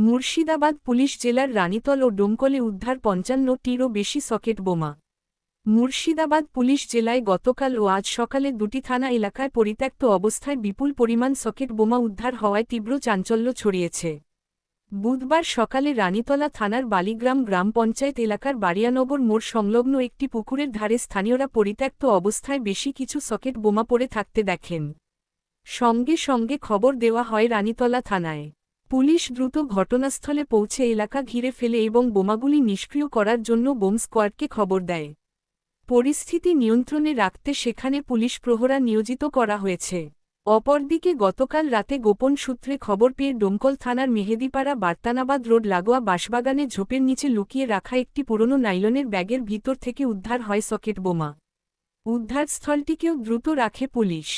Murshidabad police জেলার রানীতল ও ডোমকলে উদ্ধার পঞ্চান্নটিরও বেশি সকেট বোমা। মুর্শিদাবাদ পুলিশ জেলায় গতকাল ও আজ সকালে দুটি থানা এলাকায় পরিত্যক্ত অবস্থায় বিপুল পরিমাণ সকেট বোমা উদ্ধার হওয়ায় তীব্র চাঞ্চল্য ছড়িয়েছে। বুধবার সকালে রানীতলা থানার বালিগ্রাম গ্রাম পঞ্চায়েত এলাকার বাড়িয়ানগর মোড় সংলগ্ন একটি পুকুরের ধারে স্থানীয়রা পরিত্যক্ত অবস্থায় বেশি কিছু সকেট বোমা পড়ে থাকতে দেখেন। সঙ্গে সঙ্গে খবর দেওয়া হয় রানীতলা থানায়। পুলিশ দ্রুত ঘটনাস্থলে পৌঁছে এলাকা ঘিরে ফেলে এবং বোমাগুলি নিষ্ক্রিয় করার জন্য বোম স্কোয়াডকে খবর দেয়। পরিস্থিতি নিয়ন্ত্রণে রাখতে সেখানে পুলিশ প্রহরা নিয়োজিত করা হয়েছে। অপরদিকে গতকাল রাতে গোপন সূত্রে খবর পেয়ে ডোমকল থানার মেহেদিপাড়া, বার্তানাবাদ রোড, লাগোয়া বাঁশবাগানে ঝোপের নিচে লুকিয়ে রাখা একটি পুরনো নাইলনের ব্যাগের ভিতর থেকে উদ্ধার হয় সকেট বোমা। উদ্ধারস্থলটিকেও দ্রুত রাখে পুলিশ।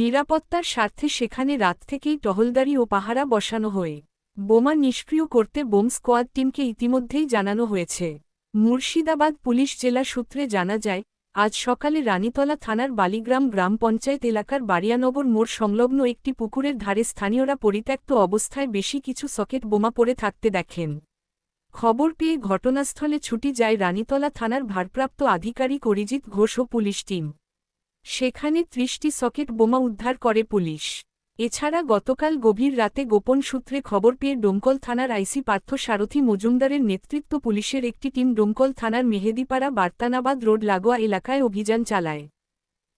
নিরাপত্তার স্বার্থে সেখানে রাত থেকেই টহলদারি ও পাহারা বসানো হয়ে। বোমা নিষ্ক্রিয় করতে বোম স্কোয়াড টিমকে ইতিমধ্যেই জানানো হয়েছে। মুর্শিদাবাদ পুলিশ জেলা সূত্রে জানা যায়, আজ সকালে রানীতলা থানার বালিগ্রাম গ্রাম পঞ্চায়েত এলাকার বাড়িয়ানগর মোড় সংলগ্ন একটি পুকুরের ধারে স্থানীয়রা পরিত্যক্ত অবস্থায় বেশি কিছু সকেট বোমা পড়ে থাকতে দেখেন। খবর পেয়ে ঘটনাস্থলে ছুটি যায় রানীতলা থানার ভারপ্রাপ্ত আধিকারিক অরিজিৎ ঘোষ ও পুলিশ টিম। সেখানে ত্রিশটি সকেট বোমা উদ্ধার করে পুলিশ। এছাড়া গতকাল গভীর রাতে গোপন সূত্রে খবর পেয়ে ডোমকল থানার আইসি পার্থ সারথী মজুমদারের নেতৃত্ব পুলিশের একটি টিম ডোমকল থানার মেহেদিপাড়া বার্তানাবাদ রোড লাগোয়া এলাকায় অভিযান চালায়।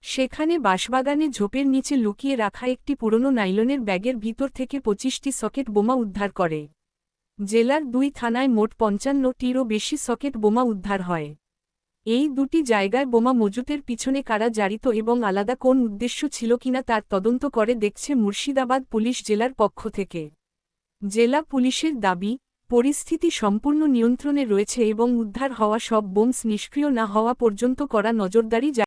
সেখানে বাঁশবাগানে ঝোপের নিচে লুকিয়ে রাখা একটি পুরনো নাইলনের ব্যাগের ভিতর থেকে পঁচিশটি সকেট বোমা উদ্ধার করে। জেলার দুই থানায় মোট পঞ্চান্নটিরও বেশি সকেট বোমা উদ্ধার হয়। এই দুটি জায়গায় বোমা মজুতের পিছনে কারা জারিত এবং আলাদা কোন উদ্দেশ্য ছিল কিনা তার তদন্ত করে দেখছে মুর্শিদাবাদ পুলিশ জেলার পক্ষ থেকে। জেলা পুলিশের দাবি, পরিস্থিতি সম্পূর্ণ নিয়ন্ত্রণে রয়েছে এবং উদ্ধার হওয়া সব বোমস নিষ্ক্রিয় না হওয়া পর্যন্ত করা নজরদারি